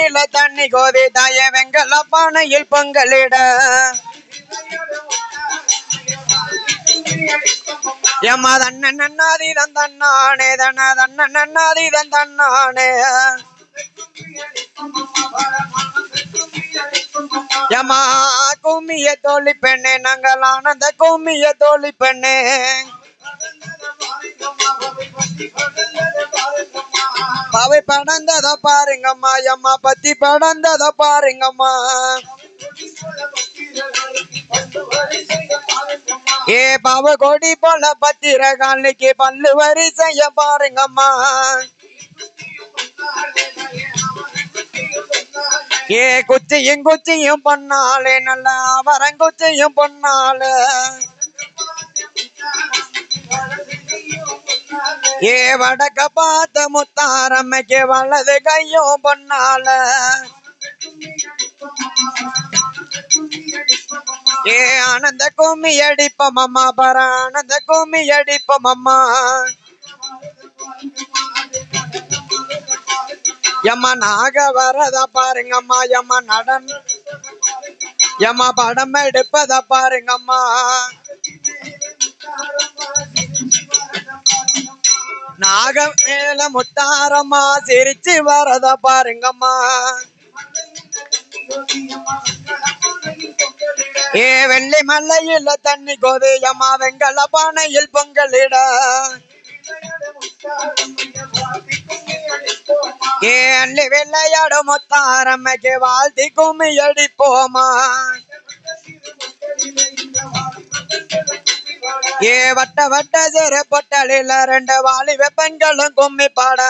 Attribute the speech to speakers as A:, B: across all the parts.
A: மலையில தண்ணி கோதி தாய வெங்கல பானையில் பொங்கலிட எம்மா தண்ணன் நன்னாதி தன் தன்னானே தன தண்ணன் நன்னாதி தன் தன்னானே. எம்மா கும்மிய தோழி பெண்ணே நாங்கள் ஆனந்த கும்மிய தோழி பெண்ணே. பாவை படந்தத பாருங்கம்மா எம்மா பத்தி படந்தத பாருங்கம்மா. ஏ பாவ கொடி போல பத்திர காலிக்கு பல்லு வரிசைய பாருங்கம்மா. ஏ குச்சியும் குச்சியும் பொன்னாலே நல்ல அவரங்குச்சியும் பொன்னாலே. ஏ வடக்க பார்த்த முத்தாரம்மைக்கு வலது கையும் பொன்னால. ஏ ஆனந்த கும்மி அடிப்போம் அம்மா பர ஆனந்த கும்மி அடிப்போம் அம்மா. எம்மா நாக வரத பாருங்கம்மா எம்மா நடன் எம்மா படம் எடுப்பத பாருங்கம்மா நாகமேல முத்தாரம்மா சிரிச்சு வரத பாருங்கம்மா. ஏ வெள்ளி மலையில தண்ணி கோதையம்மா வெங்கல பானையில் பொங்கலிட. ஏ அள்ளி வெள்ளையாட முத்தாரம்மைக்கு வாழ்த்தி கும்மி அடிப்போமா ஏ வட்ட வட்ட சேர பொட்டலில ரெண்டு வாலிப பெண்களும் கும்மி பாட.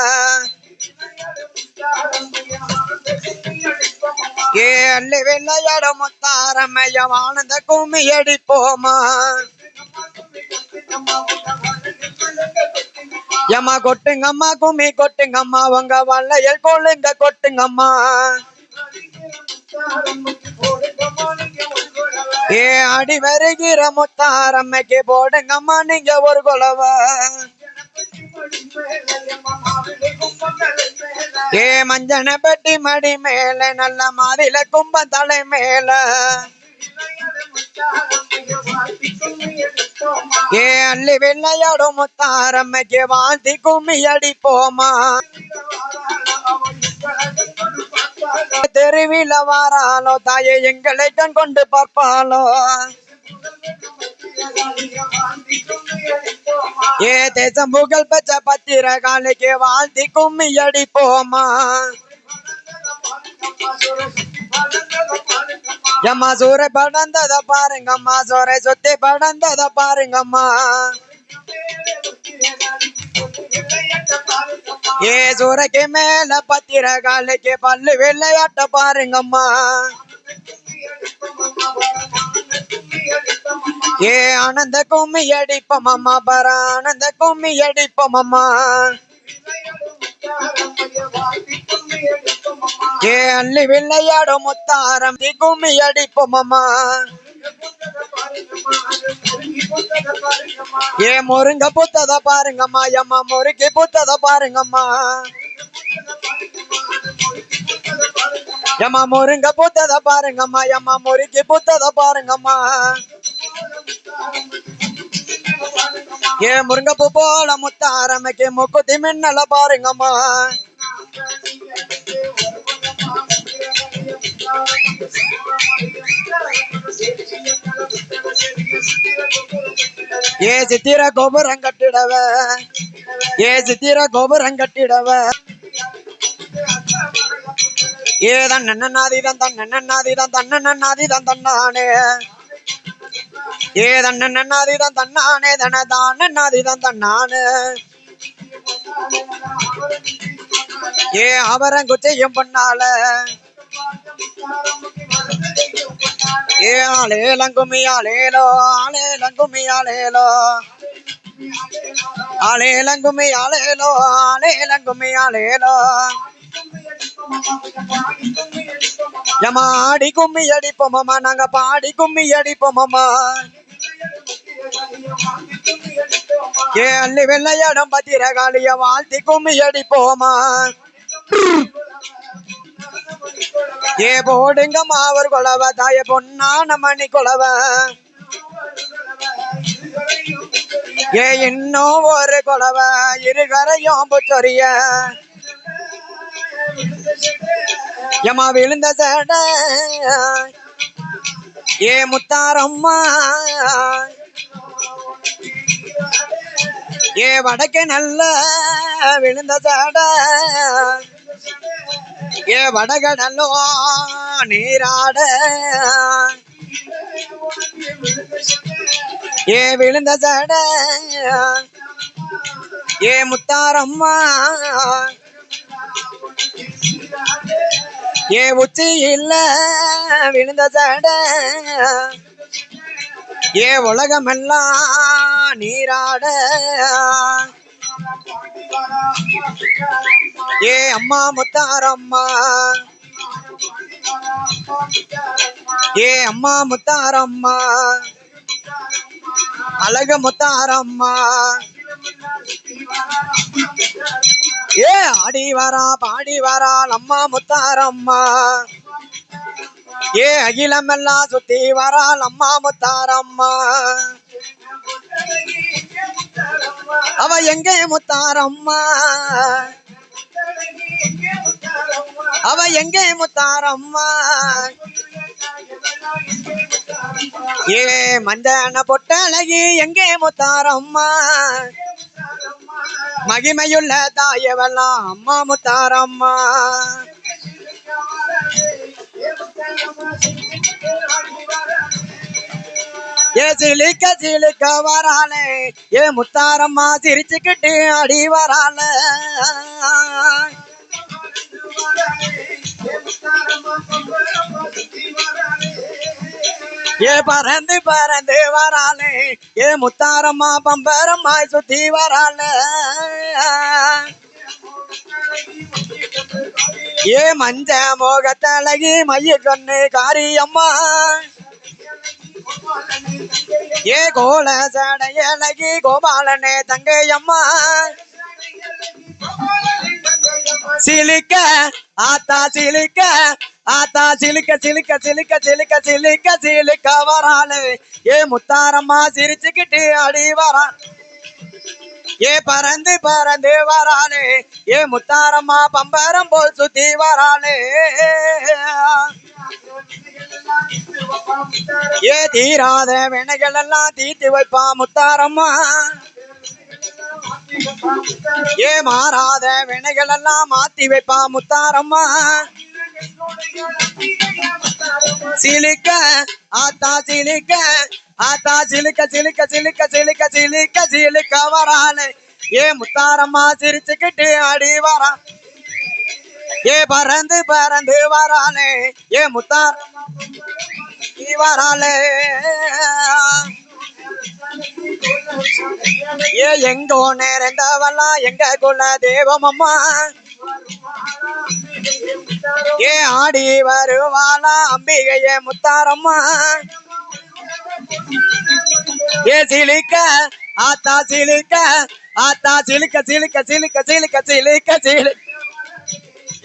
A: ஏ அள்ளி வெள்ளையாட முத்தாரமைய ஆனந்த கும்மி அடிப்போமா. எம்மா கொட்டுங்கம்மா கும்மி கொட்டுங்கம்மா உங்க வல்லையல் கொள்ளுங்க கொட்டுங்கம்மா. ஏ அடி வருகிற முத்தாரம்மைக்கு போடுங்கம்மா நீங்க ஒரு குலவ. ஏ மஞ்சன பெட்டி மடி மேல நல்ல மாதில கும்ப தலை மேல. ஏ அள்ளி வெள்ளையாடும் முத்தாரம்மைக்கு வாந்தி கும்மி அடிப்போமா. தெருவில வாராலோ தாயை எங்களை கண் கொண்டு பார்ப்பாலோ ஏ தேசம் புகழ் பெற்ற பத்திர காலைக்கு வாழ்த்தி கும்மி அடிப்போமா எம்மா சூரை படந்தத பாருங்கம்மா சோரை சுத்தி படந்தத பாருங்கம்மா. ஏ சூரைக்கு மேல பத்திர காலைக்கு பல்லு விளையாட்ட பாருங்கம்மா. ஏ ஆனந்த கும்மி அடிப்போம் அம்மா பர ஆனந்த கும்மி அடிப்போம் அம்மா ஏ அள்ளி விளையாடும் முத்தாரம் கும்மி அடிப்போம் அம்மா ஏ முருங்க புத்தத பாருங்கம்மா அம்மா முறுக்கி புத்தத பாருங்கம்மா. எம்மா முருங்க புத்தத பாருங்கம்மா அம்மா முறுக்கி புத்தத பாருங்கம்மா. ஏ முருங்க பூ போல முத்த முத்தாரமைக்கு முக்குத்தி மின்னல பாருங்கம்மா. ஏ சித்திர கோபுரம் கட்டிடவ. ஏ சித்திர கோபுரம் கட்டிடவ. ஏ தன்ன நாதிதான் தன்ன நாதிதான் தன்ன நாதிதான் தன்னானே ஏதன் நன்னாதிதான் தன்னானே தனதான் நன்னாதிதான் தன்னானே ஏ அவரங்குச்சையும் பொன்னால ஏ ஆளேலங்குமி ஆளேலோ ஆளேலங்குமி ஆளேலோ ஆளேலங்குமி ஆளேலோ ஆளேலங்குமி ஆளேலோ ஏம்மா ஆடி கும்மி அடிப்போமாமா நாங்க பாடி கும்மி அடிப்போமாமா ஏ அள்ளி வெள்ளையாடம் பத்திர காளிய வாழ்த்தி கும்மி அடிப்போமா ஏ போடுங்க மாவர் கொலவ தாய பொன்னான மணி கொலவ ஏ இன்னும் ஒரு கொலவ இருகரையும் புச்சொரிய ஏமா விழுந்த சட ஏ முத்தாரம்மா. ஏ வடக்கு நல்ல விழுந்த சட ஏ வடகடலோ நீராட. ஏ விழுந்த சட. ஏ முத்தாரம்மா. ஏ உச்சி இல்ல விழுந்த சட. ஏ உலகமெல்லாம் நீராட. ஏ அம்மா முத்தாரம்மா. ஏ அம்மா முத்தாரம்மா. அழக முத்தாரம்மா. ஏ ஆடி வரா பாடி வரா அம்மா முத்தாரம்மா. ஏ அகிலமெல்லாம் சுத்தி வரால் அம்மா முத்தாரம்மா. அவ எங்கே முத்தாரம்மா? அவ எங்கே முத்தாரம்மா? ஏ மஞ்சன பொட்டழகி எங்கே முத்தாரம்மா? மகிமையுள்ள தாயவெல்லாம் அம்மா முத்தாரம்மா. ஏ சிலிக்க சிலிக்க வராளே ஏ முத்தாரம்மா சிரிச்சுக்கிட்டு அடி வராள ஏ பறந்து பறந்து வராளே ஏ முத்தாரம்மா பம்பரம்மா சுத்தி வராள ஏ மஞ்ச மோகத்தழகி மைய கண்ணு காரியம்மா. ஏ கோல சடையழகி கோபாலனே தங்கையம்மா. சிலிக்க ஆத்தா சிலிக்க ஆத்தா சிலுக்க சிலுக்க சிலுக்க சிலுக்க சிலுக்க சிலுக்க வராளு. ஏ முத்தாரம்மா சிரிச்சுக்கிட்டு அடி வரான் ஏ பறந்து பறந்து வராளே ஏ முத்தாரம்மா பம்பரம் போல் சுத்தி வராளே. ஏ தீராத வினைகள் எல்லாம் தீர்த்து வைப்பா முத்தாரம்மா. ஏ மாறாத வினைகள் எல்லாம் மாத்தி வைப்பா முத்தாரம்மா. சிலிக்க ஆத்தா சிலிக்க ஆத்தா சிலுக்க சிலுக்க சிலுக்க சிலுக்க சிலுக்க சிலுக்க வரானே. ஏ முத்தாரம்மா சிரிச்சுக்கிட்டு அடி வரா. ஏ பறந்து பறந்து வரானே. ஏ முத்தார் நீ வராளே ஏ எங்கோ நேர்ந்தவெல்லாம் எங்க குல தேவமம்மா ஏ ஆடி வருவாளா அம்பிகையே முத்தாரம்மா. ஏ சிலிக்க ஆத்தா சிலிக்க ஆத்தா சிலுக்க சிலுக்க சிலுக்க சிலுக்க சிலுக்க சிலு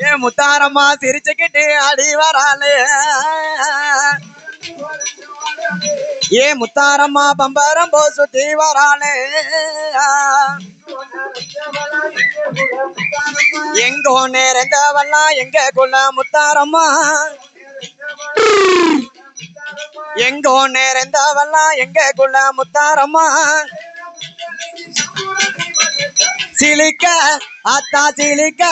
A: ஏ முத்தாரம்மா சிரிச்சுக்கிட்டு அடி வராளே. ஏ முத்தாரம்மா பம்பரம் போ சுத்தி வராளே. எங்கோ நேர்ந்தவெல்லாம் எங்க குள்ள முத்தாரம்மா? எங்கோ நேர்ந்தவெல்லாம் எங்க குள்ள முத்தாரம்மா? சிலிக்க ஆத்தா சிலிக்க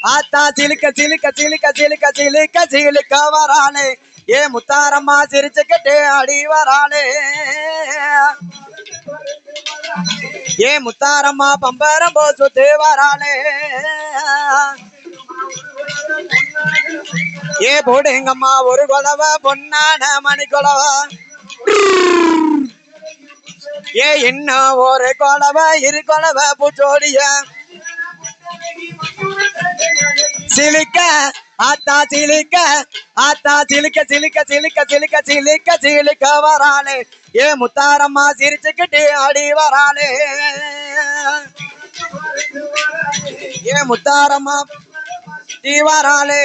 A: ஆத்தா சிலிக்க சிலிக்க சிலிக்க சிலிக்க சிலிக்க சிலிக்க வராளே. ஏ முத்தாரம்மா சிரிச்சுக்கிட்டு அடி வராளே. ஏ முத்தாரம்மா பம்பரம் போ சுத்தி வராளே. ஏ போடுங்கம்மா ஒரு கொலவ பொன்னான மணி கொலவ ஏ இன்னும் ஒரு கொலவ இரு கொலவ பூச்சோடிய. சிலிக்க ஆத்தா சிலிக்க ஆத்தா சிலிக்க சிலிக்க சிலிக்க சிலிக்க சிலிக்க சிலிக்க வராளே. ஏ முத்தாரம்மா சிரிச்சுக்கிட்டு அடி வராளே. ஏ முத்தாரம்மா ఈ వరాలే.